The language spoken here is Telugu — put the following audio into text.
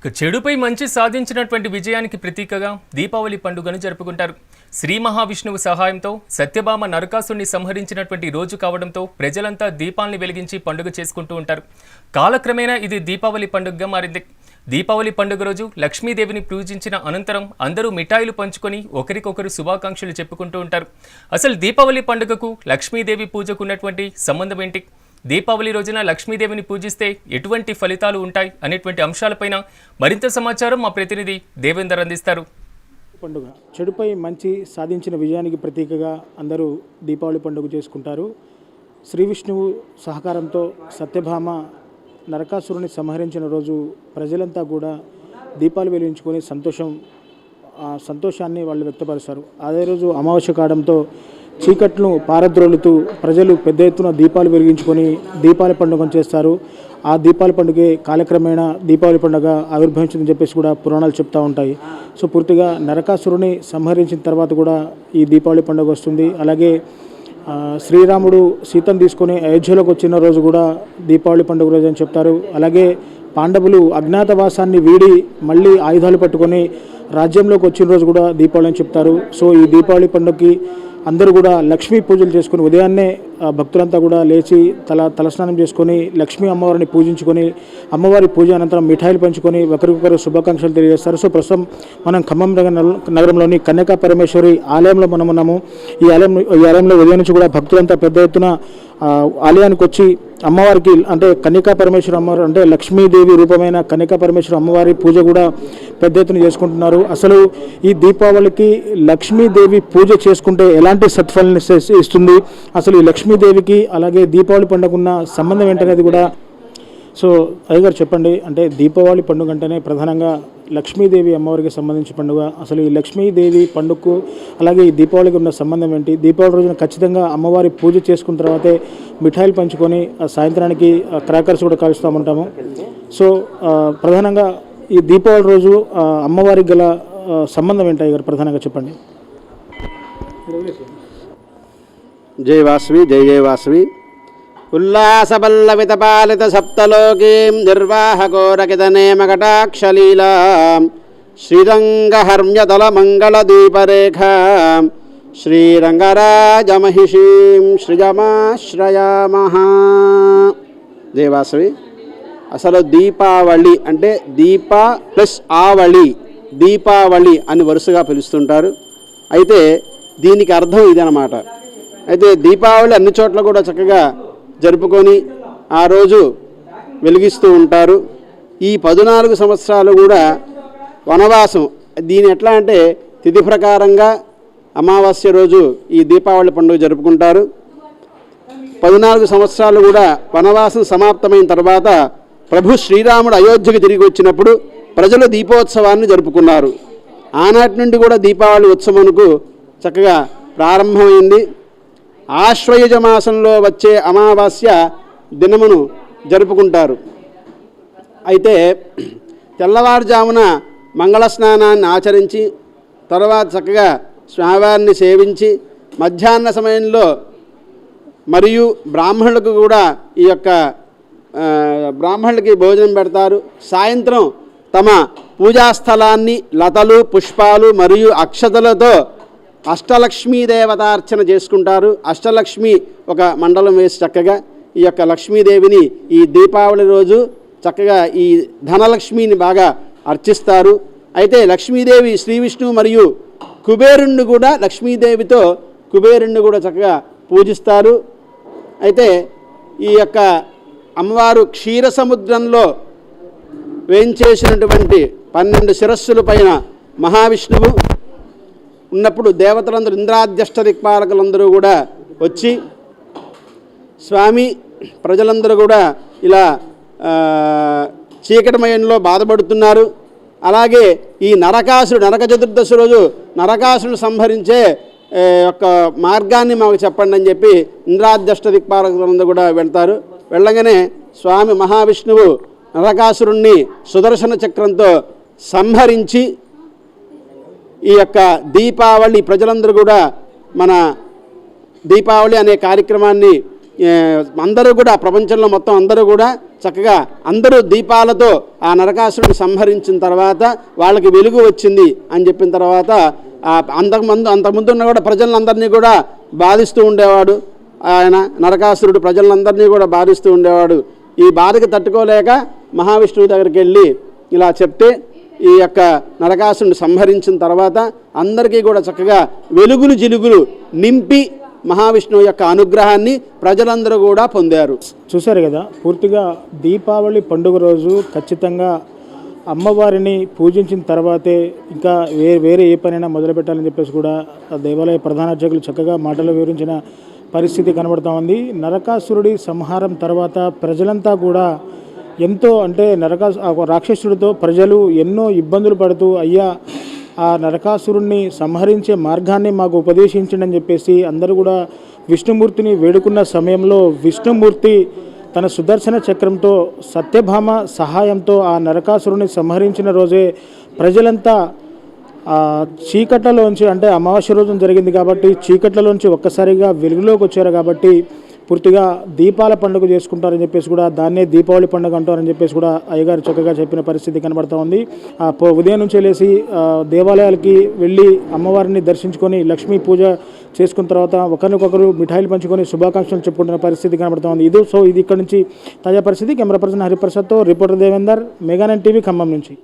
ఇక చెడుపై మంచి సాధించినటువంటి విజయానికి ప్రతీకగా దీపావళి పండుగను జరుపుకుంటారు. శ్రీ మహావిష్ణువు సహాయంతో సత్యభామ నరకాసుని సంహరించినటువంటి రోజు కావడంతో ప్రజలంతా దీపాల్ని వెలిగించి పండుగ చేసుకుంటూ ఉంటారు. కాలక్రమేణా ఇది దీపావళి పండుగగా మారింది. దీపావళి పండుగ రోజు లక్ష్మీదేవిని పూజించిన అనంతరం అందరూ మిఠాయిలు పంచుకొని ఒకరికొకరు శుభాకాంక్షలు చెప్పుకుంటూ ఉంటారు. అసలు దీపావళి పండుగకు లక్ష్మీదేవి పూజకు ఉన్నటువంటి సంబంధం ఏంటి? దీపావళి రోజున లక్ష్మీదేవిని పూజిస్తే ఎటువంటి ఫలితాలు ఉంటాయి అనేటువంటి అంశాలపైన మరింత సమాచారం మా ప్రతినిధి దేవేందర్ అందిస్తారు. పండుగ. చెడుపై మంచి సాధించిన విజయానికి ప్రతీకగా అందరూ దీపావళి పండుగ చేసుకుంటారు. శ్రీ విష్ణువు సహకారంతో సత్యభామ నరకాసురుని సంహరించిన రోజు ప్రజలంతా కూడా దీపాలు వెలిగించుకొని సంతోషం ఆ సంతోషాన్ని వాళ్ళు వ్యక్తపరుస్తారు. అదే రోజు అమావాస్య కావడంతో చీకట్ను పారద్రోలుతూ ప్రజలు పెద్ద ఎత్తున దీపాలు వెలిగించుకొని దీపాల పండుగ చేస్తారు. ఆ దీపాల పండుగే కాలక్రమేణా దీపావళి పండుగ ఆవిర్భవించిందని చెప్పేసి కూడా పురాణాలు చెప్తూ ఉంటాయి. సో పూర్తిగా నరకాసురుని సంహరించిన తర్వాత కూడా ఈ దీపావళి పండుగ వస్తుంది. అలాగే శ్రీరాముడు సీతను తీసుకొని అయోధ్యలోకి వచ్చిన రోజు కూడా దీపావళి పండుగ రోజు అని చెప్తారు. అలాగే పాండవులు అజ్ఞాతవాసాన్ని వీడి మళ్ళీ ఆయుధాలు పట్టుకొని రాజ్యంలోకి వచ్చిన రోజు కూడా దీపావళి అని చెప్తారు. సో ఈ దీపావళి పండుగకి అందరూ కూడా లక్ష్మీ పూజలు చేసుకుని ఉదయాన్నే భక్తులంతా కూడా లేచి తల తలస్నానం చేసుకొని లక్ష్మీ అమ్మవారిని పూజించుకొని అమ్మవారి పూజ అనంతరం మిఠాయిలు పంచుకొని ఒకరికొకరు శుభాకాంక్షలు తెలియజేస్తారు. సో ప్రస్తుతం మనం ఖమ్మం నగర నగరంలోని కన్యకా పరమేశ్వరి ఆలయంలో మనం ఉన్నాము. ఈ ఆలయం ఈ ఆలయంలో ఉదయం నుంచి కూడా భక్తులంతా పెద్ద ఎత్తున ఆలయానికి వచ్చి అమ్మవారికి అంటే కన్యకా పరమేశ్వర అమ్మవారు అంటే లక్ష్మీదేవి రూపమైన కన్యకా పరమేశ్వర అమ్మవారి పూజ కూడా పెద్ద ఎత్తున చేసుకుంటున్నారు. అసలు ఈ దీపావళికి లక్ష్మీదేవి పూజ చేసుకుంటే ఎలాంటి సత్ఫలం ఇస్తుంది? అసలు ఈ లక్ష్మీదేవికి అలాగే దీపావళి పండుగ ఉన్న సంబంధం ఏంటనేది కూడా సో అయ్యగారు చెప్పండి అంటే దీపావళి పండుగ అంటేనే ప్రధానంగా లక్ష్మీదేవి అమ్మవారికి సంబంధించిన పండుగ. అసలు ఈ లక్ష్మీదేవి పండుగకు అలాగే ఈ దీపావళికి ఉన్న సంబంధం ఏంటి? దీపావళి రోజున ఖచ్చితంగా అమ్మవారి పూజ చేసుకున్న తర్వాతే మిఠాయిలు పంచుకొని సాయంత్రానికి క్రాకర్స్ కూడా కాలుస్తామంటాము సో ప్రధానంగా ఈ దీపావళి రోజు అమ్మవారికి గల సంబంధం ఏంటి అయ్యగారు ప్రధానంగా చెప్పండి. జై వాసవి జై జై వాసవి. ఉల్లాసబల్లవితపాలిత ఉల్లాసపల్లవిత పాలిత సప్తలోకీం నిర్వాహకోరకితనేమకటాక్షలీలాం. శ్రీరంగహర్మ్యతల మంగళదీపరేఖా శ్రీరంగరాజమహిషీం శ్రీజమాశ్రయమహా జై అసలు దీపావళి అంటే దీప ప్లస్ ఆవళి దీపావళి అని వరుసగా పిలుస్తుంటారు. అయితే దీనికి అర్థం ఇదనమాట అయితే దీపావళి అన్ని చోట్ల కూడా చక్కగా జరుపుకొని ఆ రోజు వెలిగిస్తూ ఉంటారు. ఈ పద్నాలుగు సంవత్సరాలు కూడా వనవాసం. దీని ఎట్లా అంటే తిథి ప్రకారంగా అమావాస్య రోజు ఈ దీపావళి పండుగ జరుపుకుంటారు. పద్నాలుగు సంవత్సరాలు కూడా వనవాసం సమాప్తమైన తర్వాత ప్రభు శ్రీరాముడు అయోధ్యకు తిరిగి వచ్చినప్పుడు ప్రజలు దీపోత్సవాన్ని జరుపుకున్నారు. ఆనాటి నుండి కూడా దీపావళి ఉత్సవంకు చక్కగా ప్రారంభమైంది. ఆశ్వయుజ మాసంలో వచ్చే అమావాస్య దినమును జరుపుకుంటారు. అయితే తెల్లవారుజామున మంగళ స్నానాన్ని ఆచరించి తర్వాత చక్కగా స్వామివారిని సేవించి మధ్యాహ్న సమయంలో మరియు బ్రాహ్మణులకు కూడా ఈ యొక్క బ్రాహ్మణులకి భోజనం పెడతారు. సాయంత్రం తమ పూజా స్థలాన్ని లతలు పుష్పాలు మరియు అక్షతలతో అష్టలక్ష్మీ దేవతార్చన చేసుకుంటారు. అష్టలక్ష్మి ఒక మండలం వేసి చక్కగా ఈ యొక్క లక్ష్మీదేవిని ఈ దీపావళి రోజు చక్కగా ఈ ధనలక్ష్మిని బాగా అర్చిస్తారు. అయితే లక్ష్మీదేవి శ్రీ విష్ణువు మరియు కుబేరుణ్ణి కూడా లక్ష్మీదేవితో కుబేరుణ్ణి కూడా చక్కగా పూజిస్తారు. అయితే ఈ యొక్క అమ్మవారు క్షీర సముద్రంలో వేయించేసినటువంటి పన్నెండు శిరస్సుల పైన మహావిష్ణువు ఉన్నప్పుడు దేవతలందరూ ఇంద్రాధ్యష్ట దిక్పాలకులందరూ కూడా వచ్చి స్వామి ప్రజలందరూ కూడా ఇలా ఆ, చీకటిమయంలో బాధపడుతున్నారు. అలాగే ఈ నరకాసుడు నరక చతుర్దశి రోజు నరకాసుడు సంహరించే యొక్క మార్గాన్ని మాకు చెప్పండి అని చెప్పి ఇంద్రాధ్యష్ట దిక్పాలకులందరూ కూడా వెళ్తారు. వెళ్ళగానే స్వామి మహావిష్ణువు నరకాసురుణ్ణి సుదర్శన చక్రంతో సంహరించి ఈ యొక్క దీపావళి ప్రజలందరూ కూడా మన దీపావళి అనే కార్యక్రమాన్ని అందరూ కూడా ప్రపంచంలో మొత్తం అందరూ కూడా చక్కగా అందరూ దీపాలతో ఆ నరకాసురుడిని సంహరించిన తర్వాత వాళ్ళకి వెలుగు వచ్చింది అని చెప్పిన తర్వాత అంతకుముందు అంతకుముందు ఉన్న కూడా ప్రజలందరినీ కూడా బాధిస్తూ ఉండేవాడు. ఆయన నరకాసురుడు ప్రజలందరినీ కూడా బాధిస్తూ ఉండేవాడు. ఈ బాధకి తట్టుకోలేక మహావిష్ణువు దగ్గరికి వెళ్ళి ఇలా చెప్తే ఈ యొక్క నరకాసురుని సంహరించిన తర్వాత అందరికీ కూడా చక్కగా వెలుగులు జిలుగులు నింపి మహావిష్ణువు యొక్క అనుగ్రహాన్ని ప్రజలందరూ కూడా పొందారు. చూశారు కదా పూర్తిగా దీపావళి పండుగ రోజు ఖచ్చితంగా అమ్మవారిని పూజించిన తర్వాతే ఇంకా వే వేరే ఏ పనైనా మొదలు పెట్టాలని చెప్పేసి కూడా దేవాలయ ప్రధానార్చకులు చక్కగా మాటలు వివరించిన పరిస్థితి కనబడతా ఉంది. నరకాసురుడి సంహారం తర్వాత ప్రజలంతా కూడా ఎంతో అంటే నరకా రాక్షసుడితో ప్రజలు ఎన్నో ఇబ్బందులు పడుతూ అయ్యా ఆ నరకాసురుణ్ణి సంహరించే మార్గాన్ని మాకు ఉపదేశించండి అని చెప్పేసి అందరూ కూడా విష్ణుమూర్తిని వేడుకున్న సమయంలో విష్ణుమూర్తి తన సుదర్శన చక్రంతో సత్యభామ సహాయంతో ఆ నరకాసురుని సంహరించిన రోజే ప్రజలంతా చీకట్లలోంచి అంటే అమావాస్య రోజున జరిగింది కాబట్టి చీకట్లలోంచి ఒక్కసారిగా వెలుగులోకి వచ్చారు కాబట్టి పూర్తిగా దీపాల పండుగ చేసుకుంటారని చెప్పేసి కూడా దాన్నే దీపావళి పండుగ అంటారని చెప్పేసి కూడా అయ్యగారు చక్కగా చెప్పిన పరిస్థితి కనబడుతూ ఉంది. పో- ఉదయం నుంచి లేచి దేవాలయాలకి వెళ్ళి అమ్మవారిని దర్శించుకొని లక్ష్మీ పూజ చేసుకున్న తర్వాత ఒకరికొకరు మిఠాయిలు పంచుకొని శుభాకాంక్షలు చెప్పుకుంటున్న పరిస్థితి కనబడుతూ ఉంది. ఇది సో ఇది ఇక్కడ నుంచి తాజా పరిస్థితి. కెమెరా పర్సన్ హరిప్రసాద్తో రిపోర్టర్ దేవేందర్ మెగానన్ టీవీ ఖమ్మం నుంచి.